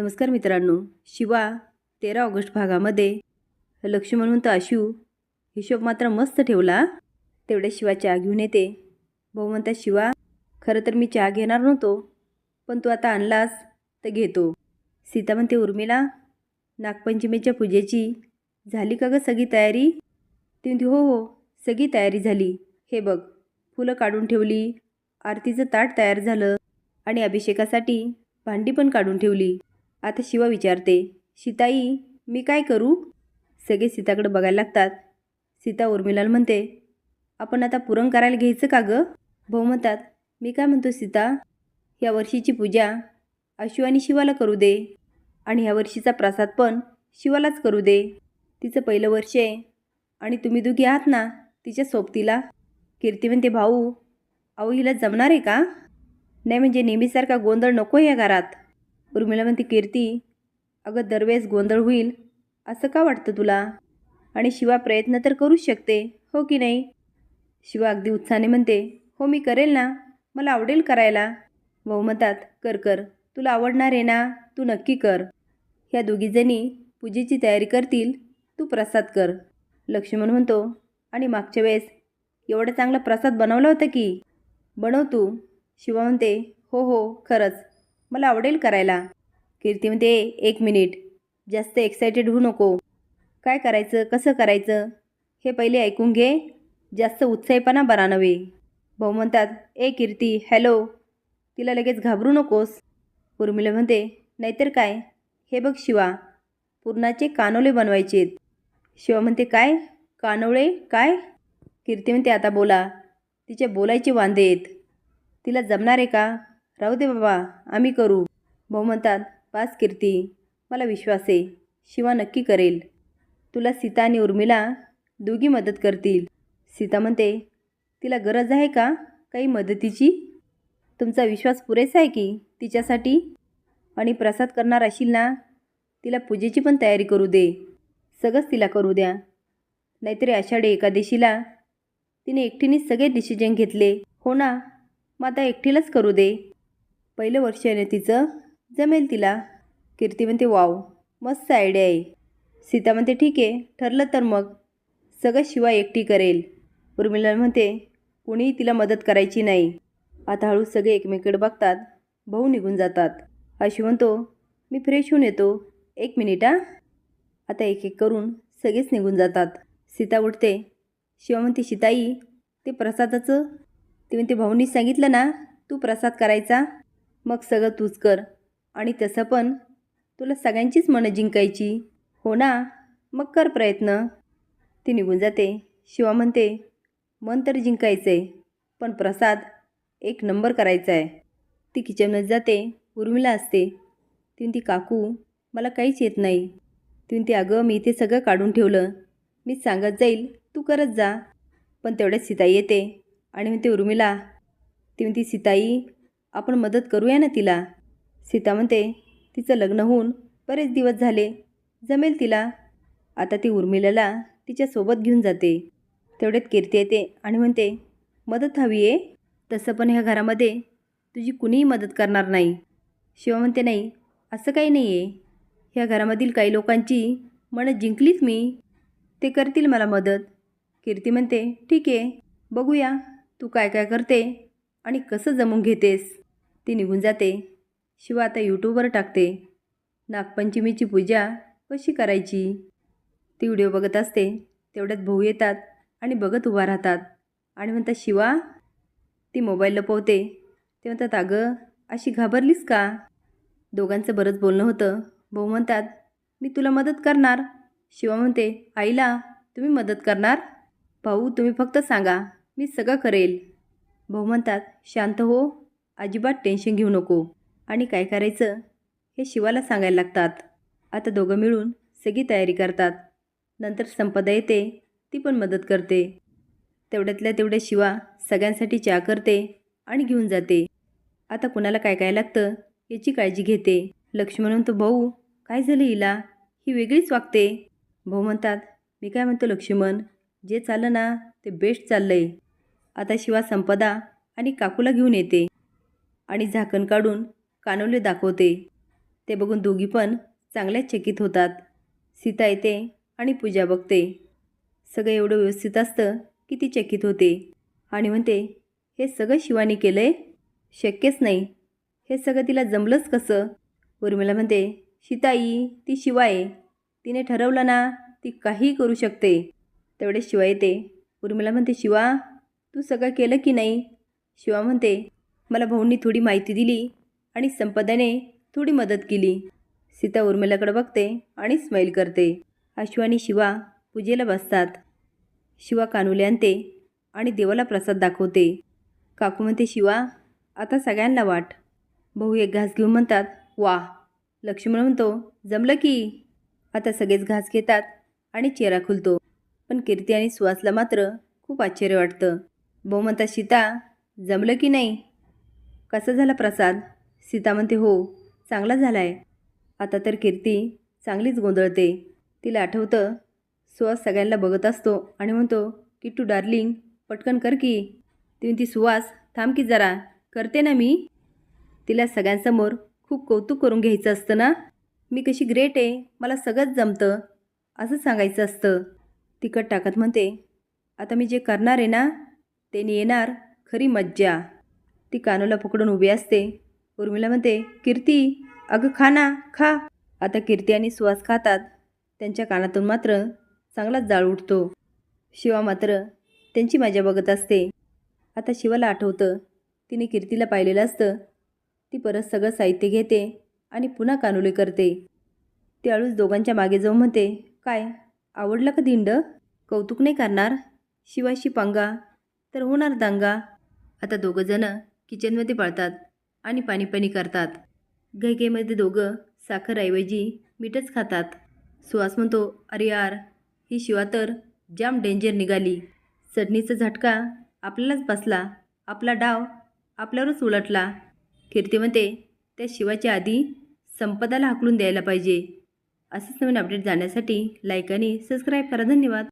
नमस्कार मित्रांनो. शिवा तेरा ऑगस्ट भागामध्ये. लक्ष्मण म्हणतो आशू हिशोब मात्र मस्त ठेवला. तेवढ्या शिवा चहा घेऊन येते. भाऊ म्हणतात शिवा खरं तर मी चहा घेणार नव्हतो पण तू आता आणलास तर घेतो. सीता म्हणते उर्मिला नागपंचमीच्या पूजेची झाली का गं सगळी तयारी? ती म्हणते हो हो सगळी तयारी झाली. हे बघ फुलं काढून ठेवली आरतीचं ताट तयार झालं आणि अभिषेकासाठी भांडी पण काढून ठेवली. आता शिवा विचारते सीताई मी काय करू? सगळे सीताकडे बघायला लागतात. सीता उर्मिलाल म्हणते आपण आता पुरण करायला घ्यायचं का गं? भाऊ म्हणतात मी काय म्हणतो सीता या वर्षीची पूजा अशू आणि शिवाला करू दे आणि ह्या वर्षीचा प्रसाद पण शिवालाच करू दे. तिचं पहिलं वर्ष आहे आणि तुम्ही दोघी आहात ना तिच्या सोबतीला. कीर्ती म्हणते भाऊ अहो हिला जमणार आहे का? नाही म्हणजे नेहमीसारखा गोंधळ नको या घरात. उर्मिला म्हणते कीर्ती अगं दरवेळेस गोंधळ होईल असं का वाटतं तुला? आणि शिवा प्रयत्न तर करूच शकते हो की नाही? शिवा अगदी उत्साहाने म्हणते हो मी करेल ना? मला आवडेल करायला. भाऊ म्हणतात कर कर तुला आवडणार आहे ना तू नक्की कर. ह्या दोघीजणी पूजेची तयारी करतील तू प्रसाद कर. लक्ष्मण म्हणतो आणि मागच्या वेळेस एवढा चांगला प्रसाद बनवला होता की? बनव तू. शिवा म्हणते हो हो खरंच. मला आवडेल करायला. कीर्ती म्हणते एक मिनिट. जास्त एक्सायटेड होऊ नको. काय करायचं? कसं करायचं? हे पहिले ऐकून घे. जास्त उत्साहीपणा बरा नव्हे. भाऊ म्हणतात ए कीर्ती हॅलो तिला लगेच घाबरू नकोस. उर्मिला म्हणते नाहीतर काय? हे बघ शिवा. पूर्णाचे कानोले बनवायचे शिवा म्हणते काय? कानोळे? काय? कीर्ती म्हणते आता बोला. तिचे बोलायचे वांदे आहेत. तिला जमणार आहे का? राहू दे बाबा आम्ही करू. भाऊ म्हणतात पास कीर्ती. मला विश्वास आहे. शिवा नक्की करेल. तुला सीता आणि उर्मिला दोघी मदत करतील. सीता म्हणते तिला गरज आहे का काही मदतीची? तुमचा विश्वास पुरेसा आहे की तिच्यासाठी? आणि प्रसाद करणार असेल ना तिला पूजेची पण तयारी करू दे. सगळंच तिला करू द्या. नाहीतरी आषाढी एकादशीला तिने एकटीने सगळे डिसिजन घेतले. हो ना मग आता एकटीलाच करू दे. पहिलं वर्ष आहे ना तिचं जमेल तिला. कीर्ती म्हणते वाव मस्त आयडिया आहे. सीता म्हणते ठीक आहे ठरलं तर मग. सगळं शिवाय एकटी करेल. उर्मिला म्हणते कुणीही तिला मदत करायची नाही. आता हळू सगळे एकमेकडे बघतात. भाऊ निघून जातात. अशी म्हणतो मी फ्रेश होऊन येतो. एक मिनिट हा. आता एक एक करून सगळेच निघून जातात. सीता उठते. शिवा म्हणते सीताई ते प्रसादाचं? ते म्हणते भाऊनी सांगितलं ना तू प्रसाद करायचा. मग सगळं तूच कर. आणि तसं पण. तुला सगळ्यांचीच मनं जिंकायची. हो ना? मग कर प्रयत्न. ती निघून जाते. शिवा म्हणते मन तर जिंकायचं आहे पण प्रसाद एक नंबर करायचा आहे ती किचनमध्ये जाते. उर्मिला असते. ती काकू मला काहीच येत नाही. ती अगं मी इथे सगळं काढून ठेवलं. मी सांगत जाईल तू करत जा. पण तेवढ्यात सीताई येते. आणि म्हणते उर्मिला. ती म्हणते सीताई आपण मदत करूया ना तिला? सीता म्हणते तिचं लग्न होऊन बरेच दिवस झाले. जमेल तिला. आता ती उर्मिलाला तिच्यासोबत घेऊन जाते. तेवढ्यात कीर्ती येते आणि म्हणते मदत हवी आहे. तसं पण ह्या घरामध्ये तुझी कुणीही मदत करणार नाही. शिवा म्हणते नाही असं काही नाही आहे ह्या घरामधील काही लोकांची मनं जिंकलीच मी. ते करतील मला मदत. कीर्ती म्हणते ठीक आहे बघूया. तू काय काय करते आणि कसं जमून घेतेस? ती निघून जाते. शिवा आता यूट्यूबवर टाकते. नागपंचमीची पूजा कशी करायची? ती व्हिडिओ बघत असते. तेवढ्यात भाऊ येतात आणि बघत उभा राहतात. आणि म्हणतात शिवा ती मोबाईल लपवते ते म्हणतात अगं अशी घाबरलीस का? दोघांचं बरंच बोलणं होतं. भाऊ म्हणतात मी तुला मदत करणार. शिवा म्हणते आईला तुम्ही मदत करणार? भाऊ तुम्ही फक्त सांगा. मी सगळं करेल. भाऊ म्हणतात शांत हो. अजिबात टेन्शन घेऊ नको. आणि काय करायचं? हे शिवाला सांगायला लागतात. आता दोघं मिळून सगळी तयारी करतात. नंतर संपदा येते ती पण मदत करते. तेवढ्यातल्या तेवढ्या शिवा सगळ्यांसाठी चहा करते आणि घेऊन जाते. आता कुणाला काय काय लागतं याची काळजी घेते. लक्ष्मण म्हणतो भाऊ काय झालं हिला? ही वेगळीच वागते. भाऊ म्हणतात मी काय म्हणतो लक्ष्मण? जे चाललं ना ते बेस्ट चाललं आहे आता शिवा संपदा आणि काकूला घेऊन येते. आणि झाकण काढून कानोले दाखवते. ते बघून दोघी पण चांगल्याच चकित होतात. सीता येते आणि पूजा बघते. सगळं एवढं व्यवस्थित असतं की ती चकित होते. आणि म्हणते हे सगळं शिवानी केलं आहे शक्यच नाही. हे सगळं तिला जमलंच कसं? उर्मिला म्हणते सीताई ती शिवा आहे तिने ठरवलं ना ती काहीही करू शकते. तेवढे शिवा येते. उर्मिला म्हणते शिवा तू सगळं केलं की नाही? शिवा म्हणते मला भाऊंनी थोडी माहिती दिली आणि संपदाने थोडी मदत केली. सीता उर्मिलाकडे बघते आणि स्माईल करते. आशु आणि शिवा पूजेला बसतात. शिवा कानुले आणते आणि देवाला प्रसाद दाखवते. काकू म्हणते शिवा आता सगळ्यांना वाट. भाऊ एक घास घेऊन म्हणतात वा. लक्ष्मण म्हणतो जमलं की. आता सगळेच घास घेतात आणि चेहरा खुलतो. पण कीर्ती आणि सुहासला मात्र खूप आश्चर्य वाटतं. भाऊ म्हणतात सीता जमलं की नाही? कसा झाला प्रसाद? सीता म्हणते हो चांगला झाला आहे आता तर कीर्ती चांगलीच गोंधळते. तिला आठवतं सुहास सगळ्यांना बघत असतो आणि म्हणतो किट्टू डार्लिंग पटकन कर की. ती म्हणती सुहास थांब की जरा. करते ना मी. तिला सगळ्यांसमोर खूप कौतुक करून घ्यायचं असतं ना? मी कशी ग्रेट आहे मला सगळंच जमतं. असं सांगायचं असतं. तिकट टाकत म्हणते आता मी जे करणार आहे ना त्याने येणार खरी मज्जा. ती कानूला पकडून उभी असते. उर्मिला म्हणते कीर्ती अगं खा ना खा. आता कीर्ती आणि सुवास खातात. त्यांच्या कानातून मात्र चांगलाच जाळ उठतो. शिवा मात्र त्यांची मजा बघत असते. आता शिवाला आठवतं तिने कीर्तीला पाहिलेलं असतं. ती परत सगळं साहित्य घेते आणि पुन्हा कानुले करते. ती अळूच दोघांच्या मागे जाऊन म्हणते काय आवडलं का दिंड? कौतुक नाही करणार? शिवाशी पंगा तर होणार दांगा. आता दोघंजणं किचनमध्ये पळतात आणि पाणीपाणी करतात. गायकेमध्ये दोघं साखरऐवजी मीठच खातात. सुहास म्हणतो अरे यार ही शिवा तर जाम डेंजर निघाली. चटणीचा झटका आपल्यालाच बसला. आपला डाव आपल्यावरच उलटला. कीर्ती म्हणते त्या शिवाच्या आधी संपदाला हाकलून द्यायला पाहिजे. असेच नवीन अपडेट जाण्यासाठी लाईक आणि सबस्क्राईब करा. धन्यवाद.